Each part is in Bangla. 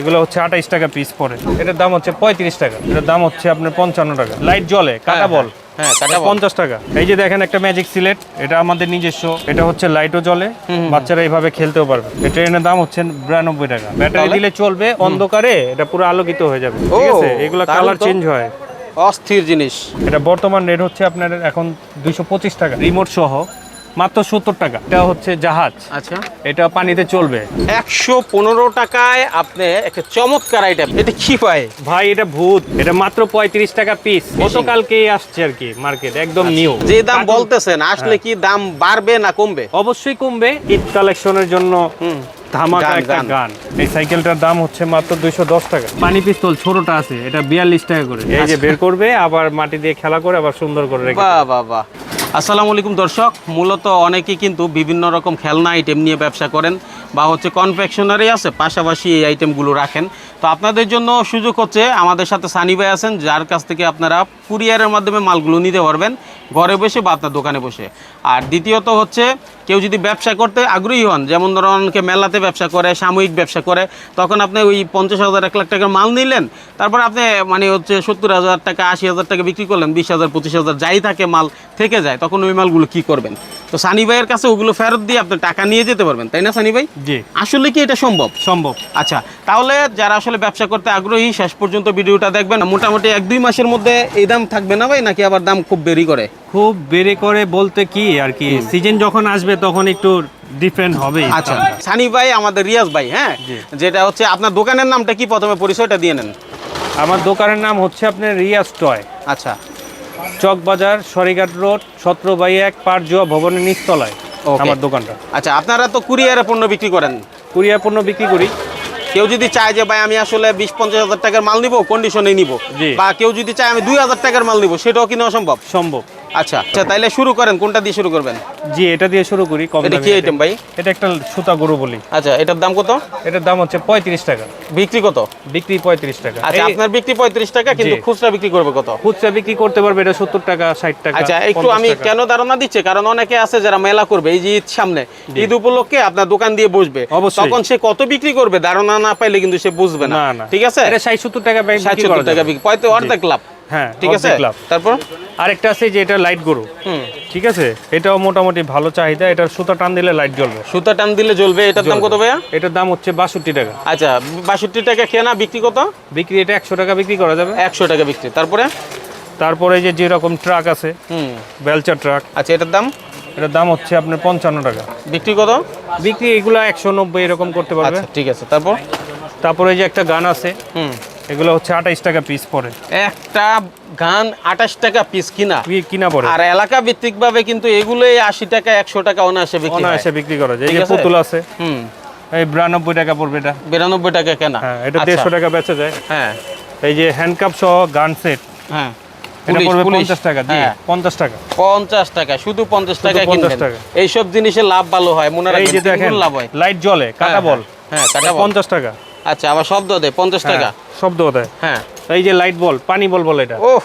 এগুলো হচ্ছে আঠাইশ টাকা পিস পরে। এটার দাম হচ্ছে পঁয়ত্রিশ টাকা। এটার দাম হচ্ছে আপনার পঞ্চান্ন টাকা। লাইট জ্বলে কাটা বল। হ্যাঁ কাটা পঞ্চাশ টাকা। এই যে দেখেন একটা ম্যাজিক সিলেট এটা আমাদের নিজস্ব। এটা হচ্ছে লাইটও জ্বলে বাচ্চারা এইভাবে খেলতেও পারবে। এই ট্রেনের দাম হচ্ছে বিরানব্বই টাকা। ব্যাটারি দিলে চলবে অন্ধকারে এটা পুরো আলোকিত হয়ে যাবে। ঠিক আছে? এগুলো কালার চেঞ্জ হয়। অস্থির জিনিস। এটা বর্তমান রেট হচ্ছে আপনার এখন দুইশো পঁচিশ টাকা। রিমোট সহ। মাত্র সত্তর টাকা। এটা হচ্ছে জাহাজ। আচ্ছা। এটা পানিতে চলবে। একশো পনেরো টাকায় আপনি একটা চমৎকার আইটেম এটা কি পায় ভাই এটা ভূত। এটা মাত্র পঁয়ত্রিশ টাকা পিস গতকালকেই আসছে আর কি মার্কেট একদম নিউ যে দাম বলতেছেন আসলে কি দাম বাড়বে না কমবে? অবশ্যই কমবে। ঈদ কালেকশনের জন্য ধামাকা একটা গান। গান। এই সাইকেলটার দাম হচ্ছে মাত্র দুইশো দশ টাকা। পানি পিস্তল ছোটটা আছে এটা বিয়াল্লিশ টাকা করে। এই যে বের করবে আবার মাটি দিয়ে খেলা করে আবার সুন্দর করে রেখে বাহ বাহ বাহ। আসসালামু আলাইকুম দর্শক, মূলত অনেকেই কিন্তু বিভিন্ন রকম খেলনা আইটেম নিয়ে ব্যবসা করেন বা হচ্ছে কনফেকশনারি আছে, পাশাপাশি এই আইটেমগুলো রাখেন। তো আপনাদের জন্য সুযোগ হচ্ছে আমাদের সাথে সানি ভাই আছেন, যার কাছ থেকে আপনারা কুরিয়ারের মাধ্যমে মালগুলো নিতে পারবেন। ঘরে বসে বা আপনার দোকানে বসে। আর দ্বিতীয়ত হচ্ছে কেউ যদি ব্যবসা করতে আগ্রহী হন যেমন ধরুন অনেকে মেলাতে ব্যবসা করে সাময়িক ব্যবসা করে তখন আপনি ওই পঞ্চাশ হাজার এক লাখ টাকার মাল নিলেন তারপর আপনি মানে হচ্ছে সত্তর হাজার টাকা আশি হাজার টাকা বিক্রি করলেন বিশ হাজার পঁচিশ হাজার যাই থাকে মাল থেকে যায় তখন ওই মালগুলো কি করবেন? তো সানি ভাইয়ের কাছে ওগুলো ফেরত দিয়ে আপনি টাকা নিয়ে যেতে পারবেন তাই না সানি ভাই? জি। আসলে কি এটা সম্ভব? সম্ভব। আচ্ছা তাহলে যারা আসলে ব্যবসা করতে আগ্রহী শেষ পর্যন্ত ভিডিওটা দেখবেন মোটামুটি এক দুই মাসের মধ্যে এই দাম থাকবে না ভাই নাকি আবার দাম খুব বেরি করে? খুব বেড়ে করে বলতে কি আর কি সিজন যখন আসবে তখন একটু ডিফারেন্ট হবে আচ্ছা সানি ভাই আমাদের রিয়াজ ভাই হ্যাঁ? যেটা হচ্ছে আপনার দোকানের নামটা কি প্রথমে পরিচয়টা দিয়ে নেন? আমার দোকানের নাম হচ্ছে আপনার রিয়াজ টয়। আচ্ছা। চকবাজার সরিঘাট রোড সতেরো বাই এক পারজোয়া ভবনের নিচতলায়. আমার দোকানটা। আচ্ছা আপনারা তো কুরিয়ারে পণ্য বিক্রি করেন। কুরিয়ার পণ্য বিক্রি করি। কেউ যদি চায় যে ভাই আমি আসলে বিশ পঞ্চাশ হাজার টাকার মাল নিব কন্ডিশনে নিব। বা কেউ যদি চায় আমি দুই হাজার টাকার মাল নিব সেটাও কি নেওয়া সম্ভব? সম্ভব। আচ্ছা আচ্ছা তাইলে শুরু করেন কোনটা দিয়ে শুরু করবেন? জি এটা দিয়ে শুরু করি কম এটা কি আইটেম ভাই? এটা একটা সুতা গরু বলি। আচ্ছা এটার দাম কত? এটার দাম হচ্ছে পঁয়ত্রিশ টাকা। বিক্রি কত? বিক্রি পঁয়ত্রিশ টাকা। আচ্ছা আপনার বিক্রি পঁয়ত্রিশ টাকা কিন্তু খুচরা বিক্রি করবে কত? খুচরা বিক্রি করতে পারবে এটা সত্তর টাকা ষাট টাকা আচ্ছা একটু আমি কেন ধারণা দিচ্ছি? কারণ অনেকে আছে যারা মেলা করবে এই যে ঈদ সামনে ঈদ উপলক্ষে আপনার দোকান দিয়ে বসবে। তখন সে কত বিক্রি করবে? ধারণা না পাইলে কিন্তু সে বুঝবে না। ঠিক আছে? এটা ষাট সত্তর টাকা ষাট বিক্রি সত্তর করা টাকা বিক্রি পয়তো অর্ধেক লাভ। হ্যাঁ ঠিক আছে? তারপর? আরেকটা আছে যে এটা লাইট গরু। হুম। ঠিক আছে? এটাও মোটামুটি ভালো চাহিদা। এটার সুতা টান দিলে লাইট জ্বলবে। সুতা টান দিলে জ্বলবে? এটার দাম কত ভাইয়া? এটার দাম হচ্ছে বাষট্টি টাকা। আচ্ছা বাষট্টি টাকা কেনা বিক্রি কত? বিক্রি এটা একশো টাকা বিক্রি করা যাবে। একশো টাকা বিক্রি। তারপরে? তারপরে যে যেরকম ট্রাক আছে বেলচা ট্রাক আচ্ছা এটার দাম? এটার দাম হচ্ছে আপনার পঞ্চান্ন টাকা। বিক্রি কত? বিক্রি এগুলো একশো নব্বই এরকম করতে পারবে। আচ্ছা ঠিক আছে। তারপর? তারপরে যে একটা গান আছে। হুম। এগুলো হচ্ছে আঠাইশ টাকা পিস পড়ে একটা গান আঠাশ টাকা পিস কিনা? কিনা পড়ে আর এলাকা ভিত্তিক ভাবে কিন্তু এগুলোই আশি টাকা একশো টাকা অনায়াসে বিক্রি অনায়াসে বিক্রি করা যায়। এই যে? পুতুল আছে হুম। এই বিরানব্বই টাকা পড়বে এটা। বিরানব্বই টাকা কেনা। হ্যাঁ এটা আচ্ছা, দেড়শো টাকা বেচা যায়। হ্যাঁ। এই যে হ্যান্ডকাপ সহ গান সেট হ্যাঁ। এটা পড়বে পঞ্চাশ টাকা হ্যাঁ, পঞ্চাশ টাকা। পঞ্চাশ টাকা শুধু পঞ্চাশ টাকা 50 কিনবেন। টাকা। এইসব জিনিসের লাভ ভালো হয়। মনে রাখবেন লাভ হয়। লাইট জ্বলে কাটা হ্যাঁ, বল। হ্যাঁ কাটা বল। পঞ্চাশ টাকা। আচ্ছা আবার শব্দ দেয় পঞ্চাশ টাকা। হ্যাঁ, শব্দ দেয় হ্যাঁ। এই যে লাইট বল পানি বল বলে এটা। ওহ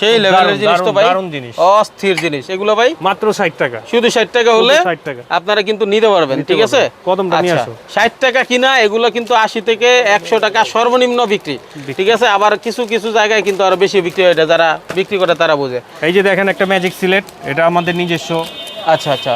সেই লেভেলের জিনিস তো ভাই। দারুণ জিনিস। অস্থির জিনিস। এগুলো ভাই? মাত্র ষাট টাকা। শুধু ষাট টাকা হলে 60 টাকা। আপনারা কিন্তু নিতে পারবেন ঠিক আছে। কদমটা নিয়ে আচ্ছা, আসো। ষাট টাকা কিনা এগুলো কিন্তু আশি থেকে একশো টাকা সর্বনিম্ন বিক্রি। ঠিক আছে? আবার কিছু কিছু জায়গায় কিন্তু আরও বেশি বিক্রি হয় এটা যারা বিক্রি করে তারা বোঝে। এই যে দেখেন একটা ম্যাজিক সিলেট এটা আমাদের নিজস্ব। আচ্ছা আচ্ছা।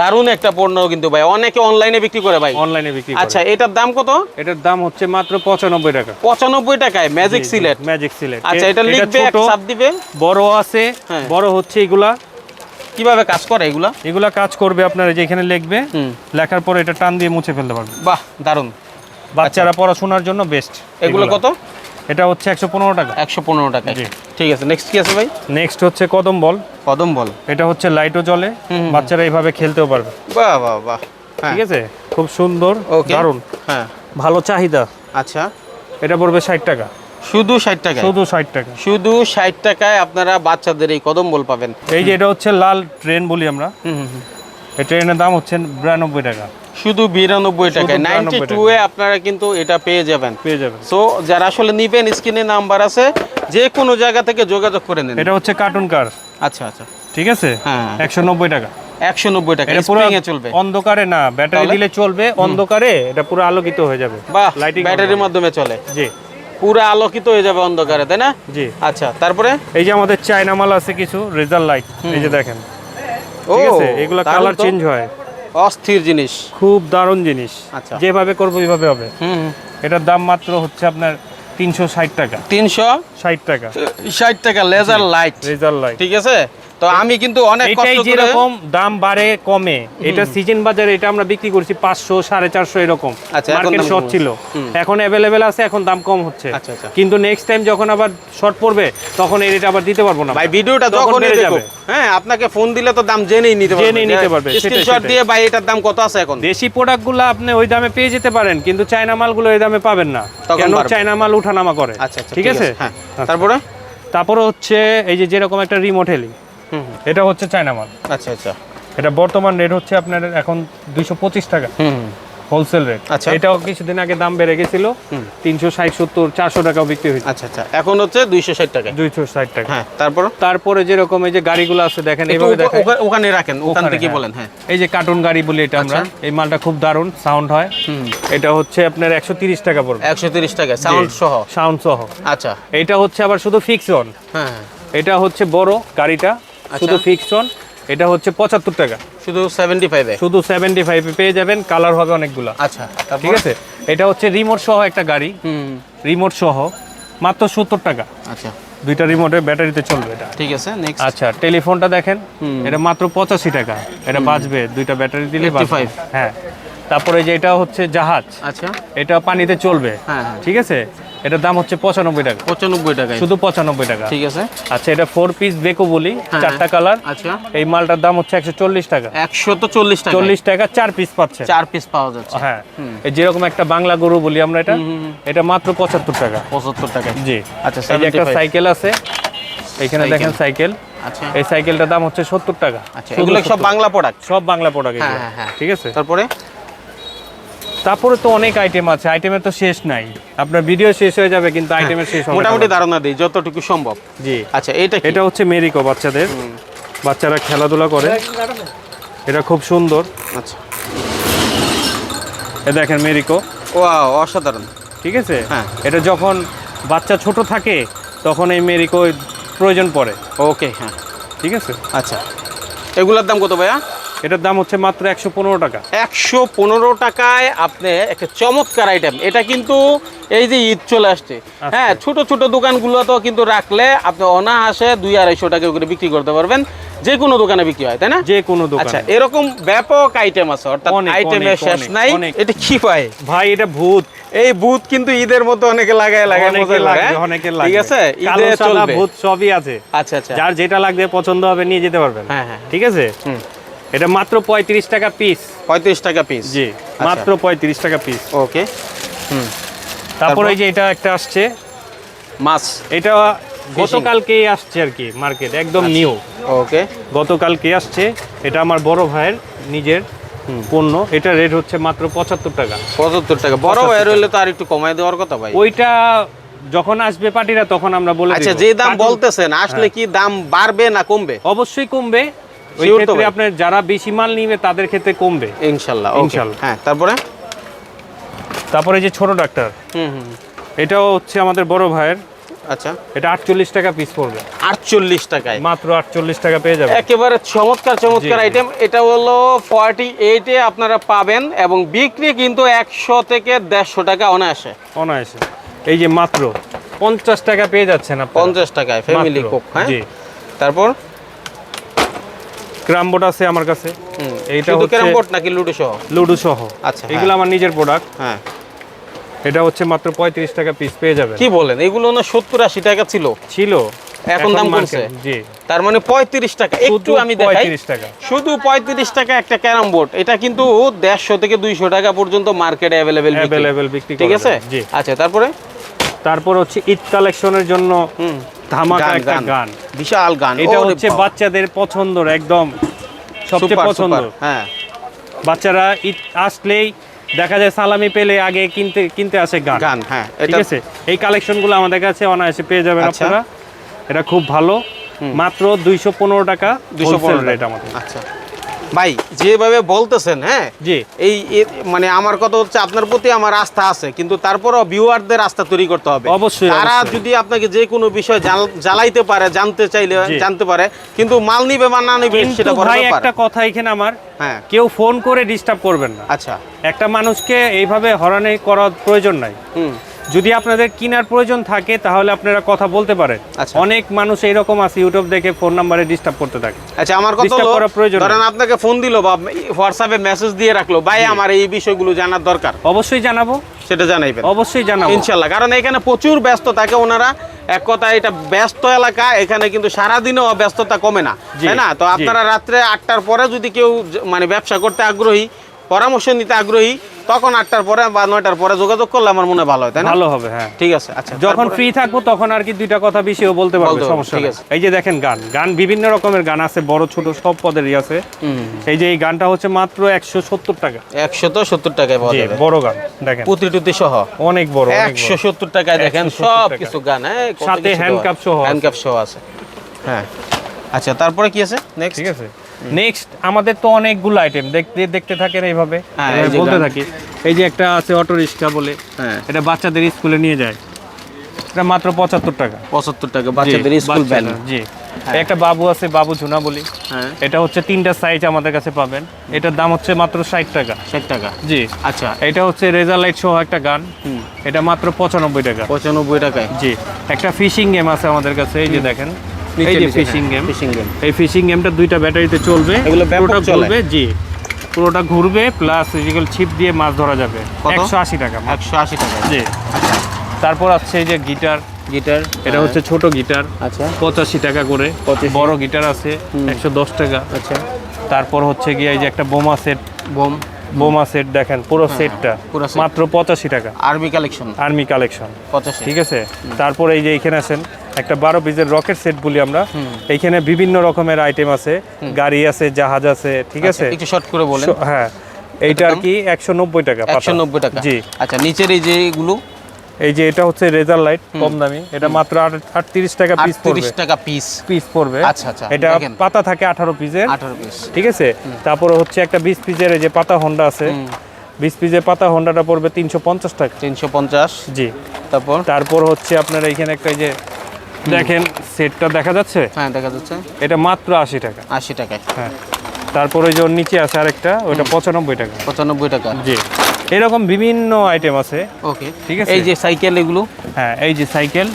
দারুণ একটা পণ্য কিন্তু ভাই। অনেকে অনলাইনে বিক্রি করে ভাই। অনলাইনে বিক্রি আচ্ছা এটার দাম কত? এটার দাম হচ্ছে মাত্র পঁচানব্বই টাকা। পঁচানব্বই টাকায় ম্যাজিক সিলেট ম্যাজিক সিলেট আচ্ছা এটা লিখবে চাপ দিবে? বড় আছে হ্যাঁ। বড় হচ্ছে এগুলা। কীভাবে কাজ করে এগুলা? এগুলা কাজ করবে আপনার এই যে এখানে লিখবে। লেখার পরে এটা টান দিয়ে মুছে ফেলতে পারবে। বাহ দারুণ। বাচ্চারা পড়াশোনার জন্য বেস্ট এগুলো। কত? এটা হচ্ছে একশো পনেরো টাকা। একশো পনেরো টাকা। জি। ঠিক আছে নেক্সট কি আছে ভাই? নেক্সট হচ্ছে কদম বল। কদম বল। এটা হচ্ছে লাইটও হুম। বাচ্চারা এইভাবে খেলতেও পারবে। বাহ বাহ বাহ। হ্যাঁ। ঠিক আছে? খুব সুন্দর দারুণ। হ্যাঁ। ভালো চাহিদা। আচ্ছা। এটা পড়বে ষাট টাকা। শুধু ষাট টাকা শুধু ষাট টাকা। শুধু ষাট টাকায় আপনারা বাচ্চাদের এই কদম বল পাবেন। এই যে এটা হচ্ছে লাল ট্রেন বলি আমরা। হুম, হুম, হুম। এই ট্রেনের দাম হচ্ছে বিরানব্বই টাকা। শুধু বিরানব্বই টাকায়। নাইনটি টু এ আপনারা কিন্তু এটা পেয়ে যাবেন। পেয়ে যাবেন। সো যারা আসলে নিবেন স্ক্রিনে নাম্বার আছে যে কোনো জায়গা থেকে যোগাযোগ করে নেন। এটা হচ্ছে কার্টুন কার আচ্ছা আচ্ছা। ঠিক আছে? হ্যাঁ। একশো নব্বই টাকা। একশো নব্বই টাকা। এটা পুরো চলবে। অন্ধকারে না ব্যাটারি দিলে চলবে অন্ধকারে এটা পুরো আলোকিত হয়ে যাবে। বাহ লাইটিং ব্যাটারির মাধ্যমে চলে। জি। পুরো আলোকিত হয়ে যাবে অন্ধকারে তাই না? জি। আচ্ছা তারপরে? এই যে আমাদের চায়না মাল আছে কিছু রেজাল্ট লাইট এই যে দেখেন। ঠিক আছে? এগুলো কালার চেঞ্জ হয়। অস্থির জিনিস। খুব দারুণ জিনিস। আচ্ছা। যেভাবে করব ওইভাবে হবে। হুম এটার দাম মাত্র হচ্ছে আপনার তিনশো ষাট টাকা। তিনশো? ষাট টাকা। ষাট টাকা লেজার লাইট লেজার লাইট ঠিক আছে? তো আমি কিন্তু অনেক কষ্ট করে যেরকম দাম বাড়ে কমে এটা সিজন বাজারে এটা আমরা বিক্রি করছি পাঁচশো সাড়ে চারশো এরকম। আচ্ছা, মার্কেট শর্ট ছিল। এখন অ্যাভেলেবেল আছে এখন দাম কম হচ্ছে। আচ্ছা, আচ্ছা। কিন্তু নেক্সট টাইম যখন আবার শর্ট পড়বে তখন এই রেট আবার দিতে পারব না। ভাই ভিডিওটা যখনই দেখো হ্যাঁ আপনাকে ফোন দিলে তো দাম জেনেই নিতে পারবে। জেনেই নিতে পারবে, স্ক্রিনশট দিয়ে ভাই এটার দাম কত আছে এখন? দেশি প্রোডাক্টগুলো আপনি ওই দামে পেয়ে যেতে পারেন কিন্তু চায়না মালগুলো ওই দামে পাবেন না। কেন চায়না মাল উঠানামা করে। আচ্ছা ঠিক আছে? হ্যাঁ। তারপরে? তারপরে হচ্ছে এই যে যেরকম একটা রিমোট হেলি এটা হচ্ছে চায়না মাল। আচ্ছা আচ্ছা। এটা বর্তমান রেট হচ্ছে আপনার এখন দুইশো পঁচিশ টাকা। হোলসেল রেট আচ্ছা। এটাও কিছুদিন আগে দাম বেড়ে গেছিল। তিনশো ষাট সত্তর চারশো টাকাও বিক্রি হয়েছে। আচ্ছা আচ্ছা। এখন হচ্ছে দুইশো ষাট টাকা। দুইশো ষাট টাকা। হ্যাঁ তারপর? তারপরে যেরকম এই যে গাড়িগুলো আছে দেখেন এইভাবে দেখেন। ওখানে রাখেন ওখান থেকে হ্যাঁ। বলেন হ্যাঁ। এই যে কার্টুন গাড়ি বলি এটা আমরা এই মালটা খুব দারুণ সাউন্ড হয়। হুম। এটা হচ্ছে আপনার একশো তিরিশ টাকা পড়বে। একশো তিরিশ টাকা সাউন্ড সহ। সাউন্ড সহ। আচ্ছা। এটা হচ্ছে আবার শুধু ফিক্স অন হ্যাঁ হ্যাঁ। এটা হচ্ছে বড় গাড়িটা। শুধু ফিক্স অন এটা হচ্ছে পঁচাত্তর টাকা। শুধু সেভেন্টি ফাইভে শুধু সেভেন্টি ফাইভে পেয়ে যাবেন কালার হবে অনেকগুলা। আচ্ছা ঠিক আছে? এটা হচ্ছে রিমোট সহ একটা গাড়ি। হুম। রিমোট সহ মাত্র সত্তর টাকা। আচ্ছা। দুইটা রিমোটের ব্যাটারিতে চলবে এটা। ঠিক আছে নেক্সট আচ্ছা টেলিফোনটা দেখেন। এটা মাত্র পঁচাশি টাকা। এটা বাঁচবে দুইটা ব্যাটারি দিলে 85 হ্যাঁ। তারপরে যে এটা হচ্ছে জাহাজ। আচ্ছা। এটা পানিতে চলবে। হ্যাঁ হ্যাঁ। ঠিক আছে? এটার দাম হচ্ছে পঁচানব্বই টাকা। পঁচানব্বই টাকায়। শুধু পঁচানব্বই টাকা। ঠিক আছে। আচ্ছা এটা ফোর পিস বেকো বলি। চারটা কালার আচ্ছা। এই মালটার দাম হচ্ছে একশো চল্লিশ টাকা। একশো তো চল্লিশ টাকা চল্লিশ টাকা চার পিস পাচ্ছে। চার পিস পাওয়া যাচ্ছে। হ্যাঁ। এই যেরকম একটা বাংলা গরু বলি আমরা এটা এটা মাত্র পঁচাত্তর টাকা। পঁচাত্তর টাকা জি। আচ্ছা এই একটা সাইকেল আছে এখানে দেখেন সাইকেল আচ্ছা। এই সাইকেলটার দাম হচ্ছে সত্তর টাকা। আচ্ছা এগুলো সব বাংলা প্রোডাক্ট সব বাংলা প্রোডাক্ট। ঠিক আছে? তারপরে? তারপরে তো অনেক আইটেম আছে আইটেমের তো শেষ নাই। আপনার ভিডিও শেষ হয়ে যাবে কিন্তু আইটেমের শেষ হবে মোটামুটি ধারণা দিই যতটুকু সম্ভব। জি। আচ্ছা এটা এটা হচ্ছে মেরিকো বাচ্চাদের। বাচ্চারা খেলাধুলা করে। এটা খুব সুন্দর। আচ্ছা। এ দেখেন মেরিকো ওয়াও অসাধারণ। ঠিক আছে? হ্যাঁ। এটা যখন বাচ্চা ছোট থাকে তখন এই মেরিকো প্রয়োজন পড়ে। ওকে হ্যাঁ। ঠিক আছে? আচ্ছা। এগুলোর দাম কত ভাইয়া? এটার দাম হচ্ছে মাত্র একশো পনেরো টাকা। একশো পনেরো টাকায় আপনি একটা চমৎকার আইটেম এটা কিন্তু এই যে ঈদ চলে আসছে। হ্যাঁ ছোট ছোট দোকানগুলো তো কিন্তু রাখলে আপনি অনায়াসে দুই আড়াইশো টাকা করে বিক্রি করতে পারবেন। যে কোনো দোকানে বিক্রি হয় তাই না? যে কোনো দোকান। আচ্ছা এরকম ব্যাপক আইটেম আছে অর্থাৎ আইটেমের শেষ নাই। এটা কি পায় ভাই এটা ভূত। এই বুথ কিন্তু ঈদের মতো অনেকে লাগায় লাগায় অনেকে লাগবে হ্যাঁ? অনেকে ঠিক আছে? ঈদে চলবে। ভূত সবই আছে। আচ্ছা আচ্ছা। যার যেটা লাগবে পছন্দ হবে নিয়ে যেতে পারবেন। হ্যাঁ, হ্যাঁ। ঠিক আছে? হুম। এটা মাত্র পঁয়ত্রিশ টাকা পিস পঁয়ত্রিশ টাকা পিস জি মাত্র পঁয়ত্রিশ টাকা পিস ওকে হুম। তারপর এই যে এটা একটা আসছে। মাছ। এটা গতকালকেই আসছে আর কি মার্কেট একদম আচ্ছা। নিউ ওকে গতকালকে আসছে। এটা আমার বড় ভাইয়ের নিজের পণ্য। এটা রেট হচ্ছে মাত্র পঁচাত্তর টাকা। পঁচাত্তর টাকা। বড় এর হইলে তো আর একটু কমাই দেওয়ার কথা ভাই। ওইটা যখন আসবে পার্টিরা তখন আমরা বলে আচ্ছা যে দাম বলতেছেন আসলে কি দাম বাড়বে না কমবে? অবশ্যই কমবে। ওই ক্ষেত্রে আপনার যারা বেশি মাল নিবে তাদের ক্ষেত্রে কমবে। ইনশাল্লাহ ইনশাল্লাহ। হ্যাঁ তারপরে? তারপরে যে ছোট ডাক্তার। হুম হুম এটাও হচ্ছে আমাদের বড় ভাইয়ের। আচ্ছা। এটা আটচল্লিশ টাকা পিস পড়বে। আটচল্লিশ টাকায়। মাত্র আটচল্লিশ টাকা পেয়ে একেবারে চমৎকার চমৎকার। আইটেম এটা হলো ফর্টি এইটে আপনারা পাবেন এবং বিক্রি কিন্তু একশো থেকে দেড়শো টাকা অনায়াসে। অনায়াসে। এই যে মাত্র পঞ্চাশ টাকা পেয়ে যাচ্ছেন। পঞ্চাশ টাকায় ফ্যামিলি কোক হ্যাঁ? তারপর? ক্রামবোর্ড আছে আমার কাছে। এইটা হচ্ছে- ক্যারাম বোর্ড নাকি লুডো সহ? লুডু সহ। আচ্ছা, হ্যাঁ। এগুলো আমার নিজের প্রোডাক্ট হ্যাঁ। এটা হচ্ছে মাত্র পঁয়ত্রিশ টাকা পিস পেয়ে যাবেন। কি বলেন? এগুলো না সত্তর আশি টাকা ছিল। ছিল। এখন দাম কমছে? জি। তার মানে পঁয়ত্রিশ টাকা। একটু শুধু আমি দেখাই। পঁয়ত্রিশ টাকা। শুধু পঁয়ত্রিশ টাকা একটা ক্যারাম বোর্ড। এটা কিন্তু দেড়শো থেকে দুইশো টাকা পর্যন্ত মার্কেটে অ্যাভেলেবেল অ্যাভেলেবেল বিক্রি ঠিক আছে? জি। আচ্ছা তারপরে? তারপর হচ্ছে ঈদ কালেকশনের জন্য হুম। ধামাকা একটা গান। বিশাল গান। এটা হচ্ছে বাচ্চাদের পছন্দর একদম সবচেয়ে পছন্দ। হ্যাঁ। বাচ্চারা ঈদ আসলেই দেখা যায় সালামি পেলে আগে কিনতে কিনতে আসে গান। গান হ্যাঁ ঠিক আছে? এই কালেকশনগুলো আমাদের কাছে অনায়াসে পেয়ে যাবেন আচ্ছা। আপনারা। এটা খুব ভালো। মাত্র দুইশো পনেরো টাকা 215 রেট টাকা। আমাদের। আচ্ছা। ভাই যেভাবে বলতেছেন হ্যাঁ? জি। এই মানে আমার কথা হচ্ছে আপনার প্রতি আমার আস্থা আছে কিন্তু তারপরও ভিউয়ারদের আস্থা তৈরি করতে হবে। অবশ্যই, তারা যদি আপনাকে যে কোনো বিষয় জ্বালাইতে পারে জানতে চাইলে জানতে পারে কিন্তু মাল নিবে বা না নিবে সেটা ভাই একটা কথা এখানে আমার হ্যাঁ। কেউ ফোন করে ডিস্টার্ব করবেন না। আচ্ছা। একটা মানুষকে এইভাবে হরানি করার প্রয়োজন নাই। হুম। যদি আপনাদের কেনার প্রয়োজন থাকে তাহলে আপনারা কথা বলতে পারেন। আচ্ছা। অনেক মানুষ এইরকম আছে ইউটিউব দেখে ফোন নাম্বারে ডিস্টার্ব করতে থাকে। আচ্ছা আমার কথা হলো করার প্রয়োজন নেই। ধরেন আপনাকে ফোন দিল বা হোয়াটসঅ্যাপে মেসেজ দিয়ে রাখল ভাই আমার এই বিষয়গুলো জানার দরকার। অবশ্যই জানাব। সেটা জানাইবেন। অবশ্যই জানাব। ইনশাল্লাহ কারণ এখানে প্রচুর ব্যস্ত থাকে ওনারা এক কথা এটা ব্যস্ত এলাকা এখানে কিন্তু সারাদিনও ব্যস্ততা কমে না তাই না? তো আপনারা রাত্রে আটটার পরে যদি কেউ মানে ব্যবসা করতে আগ্রহী পরামর্শ নিতে আগ্রহী তখন আটটার পরে বা নয়টার পরে যোগাযোগ করলে আমার মনে হয় ভালো হয় তাই না? ভালো হবে হ্যাঁ। ঠিক আছে আচ্ছা যখন ফ্রি থাকব তখন আর কি দুইটা কথা বেশিও বলতে পারবে সমস্যা ঠিক আছে। এই যে দেখেন গান গান বিভিন্ন রকমের গান আছে বড় ছোট সব পদেরই আছে। এই যে এই গানটা হচ্ছে মাত্র একশো সত্তর টাকা। একশো তো সত্তর টাকায় পাওয়া যাবে। বড় গান দেখেন। পুঁতি টুতি সহ। অনেক বড় একশো সত্তর টাকায় দেখেন 170 সব কিছু গান হ্যাঁ সাথে হ্যান্ড কাপ। সহ আছে। handcuff সহ আছে হ্যাঁ। আচ্ছা তারপরে কি আছে? নেক্সট ঠিক আছে। নেক্সট আমাদের তো অনেকগুলো আইটেম দেখতে দেখতে থাকেন এইভাবে। হ্যাঁ, বলতে থাকি এই যে একটা আছে অটো রিক্সা বলে হ্যাঁ। এটা বাচ্চাদের স্কুলে নিয়ে যায়। এটা মাত্র পঁচাত্তর টাকা। পঁচাত্তর টাকা বাচ্চাদের স্কুল বাচ্চাদের, জি। একটা বাবু আছে বাবু ঝুনা বলি। হ্যাঁ। এটা হচ্ছে তিনটা সাইজ আমাদের কাছে পাবেন। এটার দাম হচ্ছে মাত্র ষাট টাকা। ষাট টাকা। জি। আচ্ছা। এটা হচ্ছে রেজার লাইট সহ একটা গান। এটা মাত্র পঁচানব্বই টাকা। পঁচানব্বই টাকায়। জি। একটা ফিশিং গেম আছে আমাদের কাছে এই যে দেখেন। এই যে ফিশিং হ্যাঁ, গেম game। এই ফিশিং গেমটা দুইটা ব্যাটারিতে চলবে। এগুলো ব্যাপক পুরোটা জি। পুরোটা ঘুরবে প্লাস ফিজিক্যাল ছিপ দিয়ে মাছ ধরা যাবে? একশো আশি টাকা। একশো আশি টাকা। জি। তারপর আছে এই যে গিটার গিটার এটা হচ্ছে ছোট গিটার আচ্ছা। পঁচাশি টাকা করে। 85 বড় গিটার আছে একশো দশ টাকা। আচ্ছা। তারপর হচ্ছে গিয়ে এই যে একটা বোমা সেট বোম। বোমা সেট দেখেন পুরো সেটটা হ্যাঁ, মাত্র পঁচাশি টাকা। আর্মি কালেকশন আর্মি কালেকশন পঁচাশি। ঠিক আছে? তারপর এই যে এখানে আছেন একটা বারো পিসের রকেট সেট বলি আমরা। এইখানে বিভিন্ন রকমের আইটেম আছে। গাড়ি আছে জাহাজ আছে ঠিক আছে? আচ্ছা, একটু শর্ট করে বলেন। হ্যাঁ এইটা আর কি একশো নব্বই টাকা। একশো নব্বই টাকা। জি। আচ্ছা নিচের এই যে এগুলো? এই যে এটা হচ্ছে রেজার লাইট কম দামি। এটা মাত্র আটত্রিশ টাকা পিস পড়বে। টাকা পিস পিস পড়বে। আচ্ছা, আচ্ছা, এটা পাতা থাকে আঠারো পিসের আঠারো পিস ঠিক আছে? তারপরে হচ্ছে একটা বিশ পিসের এই যে পাতা হোন্ডা আছে। বিশ পিসের পাতা হোন্ডাটা পড়বে তিনশো পঞ্চাশ টাকা। তিনশো পঞ্চাশ। জি। তারপর? তারপর হচ্ছে আপনার এইখানে একটা এই যে দেখেন সেটটা দেখা যাচ্ছে? হ্যাঁ দেখা যাচ্ছে। এটা মাত্র আশি টাকা। আশি টাকায়। হ্যাঁ। তারপর যে ওর নিচে আছে আরেকটা ওইটা পঁচানব্বই টাকা। পঁচানব্বই টাকা। জি। এরকম বিভিন্ন আইটেম আছে। ওকে। ঠিক আছে। এই যে সাইকেল এগুলো? হ্যাঁ এই যে সাইকেল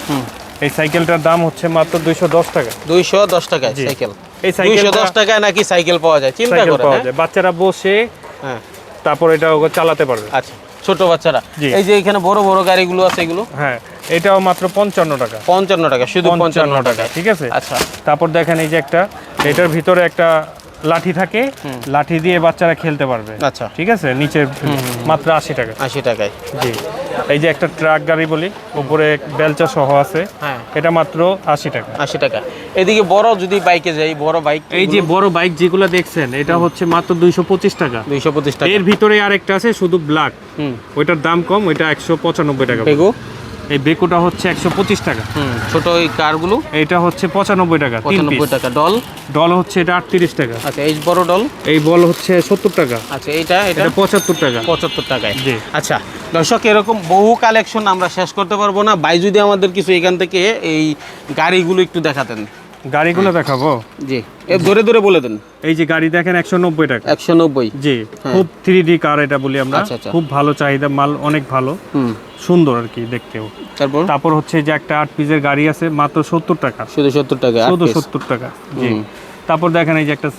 এই সাইকেলটার দাম হচ্ছে মাত্র দুইশো দশ টাকা। দুইশো দশ টাকায় সাইকেল এই সাইকেলটা দশ টাকায় নাকি সাইকেল পাওয়া যায়? চিন্তা সাইকেল করে পাওয়া যায়। বাচ্চারা বসে হ্যাঁ। তারপর এটা চালাতে পারবে। আচ্ছা ছোট বাচ্চারা। এই যে এখানে বড় বড় গাড়িগুলো আছে এগুলো? হ্যাঁ। এটাও মাত্র পঞ্চান্ন টাকা। পঞ্চান্ন টাকা শুধু পঞ্চান্ন টাকা ঠিক আছে? আচ্ছা। তারপর দেখেন এই যে একটা এটার ভিতরে একটা লাঠি থাকে লাঠি দিয়ে বাচ্চারা খেলতে পারবে। আচ্ছা। ঠিক আছে? নিচে মাত্র আশি টাকা। আশি টাকায়। জি। এই যে একটা ট্রাক গাড়ি বলি উপরে বেলচা সহ আছে হ্যাঁ। এটা মাত্র আশি টাকা। আশি টাকা। এদিকে বড় যদি বাইকে যাই বড় বাইক এই যে বড় বাইক যেগুলো দেখছেন এটা হচ্ছে মাত্র দুইশো পঁচিশ টাকা। দুইশো পঁচিশ টাকা। এর ভিতরে আরেকটা আছে শুধু ব্ল্যাক ওইটার দাম কম ওইটা একশো পঁচানব্বই টাকা। এই বেকুটা হচ্ছে একশো পঁচিশ টাকা। হুম ছোট ওই কারগুলো? এটা হচ্ছে পঁচানব্বই টাকা পঁচানব্বই টাকা ডল ডল হচ্ছে এটা আটত্রিশ টাকা। আচ্ছা এই বড় ডল এই বল হচ্ছে সত্তর টাকা। আচ্ছা এটা এটা পঁচাত্তর টাকা। পঁচাত্তর টাকায়। জি। আচ্ছা দর্শক এরকম বহু কালেকশন আমরা শেষ করতে পারব না। ভাই যদি আমাদের কিছু এখান থেকে এই গাড়িগুলো একটু দেখাতেন। গাড়িগুলো দেখাবো? জি। এ ধরে ধরে বলে দেন। এই যে গাড়ি দেখেন একশো নব্বই টাকা। একশো নব্বই। জি খুব থ্রি ডি কার এটা বলি আমরা। আচ্ছা, আচ্ছা। খুব ভালো চাহিদা মাল অনেক ভালো। সুন্দর আর কি দেখতেও। তারপর? তারপর হচ্ছে যে একটা আট পিসের গাড়ি আছে মাত্র সত্তর টাকা। শুধু সত্তর টাকা শুধু সত্তর টাকা জি। তারপর দেখেন এই যে একটা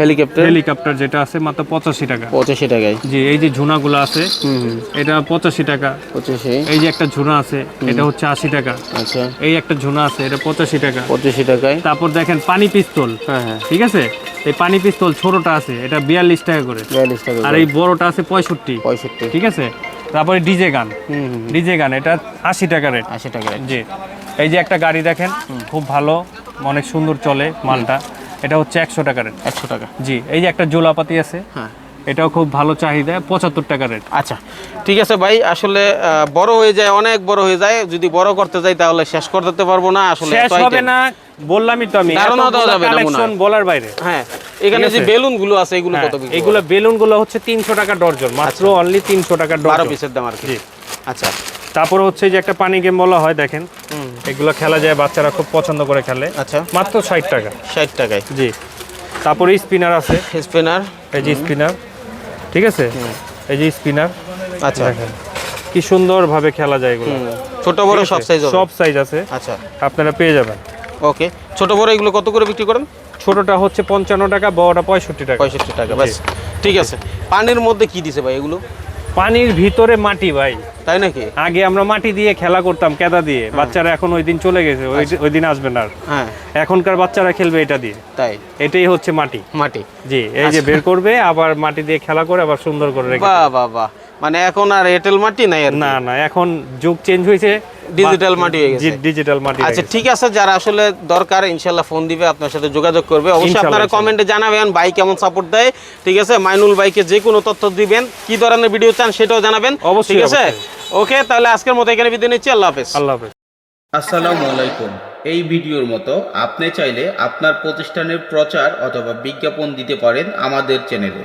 হেলিকপ্টার হেলিকপ্টার যেটা আছে মাত্র পঁচাশি টাকা। পঁচাশি টাকায়। জি এই যে ঝুনাগুলো আছে হুম হুম। এটা পঁচাশি টাকা। পঁচাশি। এই যে একটা ঝুনা আছে এটা হচ্ছে আশি টাকা। আচ্ছা। এই একটা ঝুনা আছে এটা পঁচাশি টাকা। পঁচাশি টাকায়। তারপর দেখেন পানি পিস্তল। হ্যাঁ হ্যাঁ। ঠিক আছে? এই পানি পিস্তল ছোটটা আছে এটা বিয়াল্লিশ টাকা করে। বিয়াল্লিশ টাকা আর এই বড়টা আছে পঁয়ষট্টি। পঁয়ষট্টি। ঠিক আছে? তারপরে ডিজে গান। ডিজে গান এটা আশি টাকা রেট। আশি টাকা জি। এই যে একটা গাড়ি দেখেন খুব ভালো অনেক সুন্দর চলে মালটা। এটা হচ্ছে একশো টাকা রেট একশো টাকা। জি এই যে একটা জোলাপাতি আছে হ্যাঁ। এটাও খুব ভালো চাহিদা পঁচাত্তর টাকা রেট আচ্ছা ঠিক আছে ভাই আসলে বড় হয়ে যায় অনেক বড় হয়ে যায় যদি বড় করতে যাই তাহলে শেষ করতে পারব না আসলে শেষ হবে না বললামই তো আমি ধারণা দেওয়া যাবে না collection বলার বাইরে। হ্যাঁ এখানে যে বেলুনগুলো আছে এগুলো হ্যাঁ, কত এগুলো বেলুনগুলো হচ্ছে তিনশো টাকা ডর্জন মাত্র অনলি তিনশো টাকা বারো ডর্জন। পিসের দাম আর কি। আচ্ছা। তারপর হচ্ছে যে একটা পানি গেম বলা হয় দেখেন। হুম। এগুলো খেলা যায় বাচ্চারা খুব পছন্দ করে খেলে। আচ্ছা। মাত্র ষাট টাকা। ষাট টাকায়। জি। তারপরে স্পিনার আছে। স্পিনার। এই যে স্পিনার ঠিক আছে? এই যে স্পিনার। আচ্ছা। কি সুন্দর ভাবে খেলা যায় এগুলো। ছোট বড় সব সাইজ সব সাইজ আছে। আচ্ছা। আপনারা পেয়ে যাবেন। ওকে। ছোট বড় এগুলো কত করে বিক্রি করেন? ছোটটা হচ্ছে পঞ্চান্ন টাকা বড়টা পঁয়ষট্টি টাকা। পঁয়ষট্টি টাকা ব্যাস। ঠিক আছে। পানির মধ্যে কি দিছে ভাই এগুলো? পানির ভিতরে মাটি ভাই। তাই নাকি? আগে আমরা মাটি দিয়ে খেলা করতাম কেদা দিয়ে। বাচ্চারা এখন ওই দিন চলে গেছে ওই ওই দিন আসবে না আর। হ্যাঁ। এখনকার বাচ্চারা খেলবে এটা দিয়ে। তাই? এটাই হচ্ছে মাটি। মাটি। জি এই যে বের করবে আবার মাটি দিয়ে খেলা করে আবার সুন্দর করে রেখে বাহ বাহ বাহ। মানে এখন আর এঁটেল মাটি নাই আর না না এখন যুগ চেঞ্জ হয়েছে ডিজিটাল মাটি হয়ে গেছে। ডিজিটাল মাটি আচ্ছা ঠিক আছে যারা আসলে দরকার ইনশাল্লাহ ফোন দিবে আপনার সাথে যোগাযোগ করবে। অবশ্যই আপনারা কমেন্টে জানাবেন ভাই কেমন সাপোর্ট দেয় ঠিক আছে? মাইনুল ভাইকে যে কোনো তথ্য দিবেন কি ধরনের ভিডিও চান সেটাও জানাবেন অবশ্যই, ঠিক আছে ওকে তাহলে আজকের মতো এখানে বিদায় নিচ্ছি আল্লাহ হাফেজ। আল্লাহ হাফেজ। আসসালামু আলাইকুম। এই ভিডিওর মতো আপনি চাইলে আপনার প্রতিষ্ঠানের প্রচার অথবা বিজ্ঞাপন দিতে পারেন আমাদের চ্যানেলে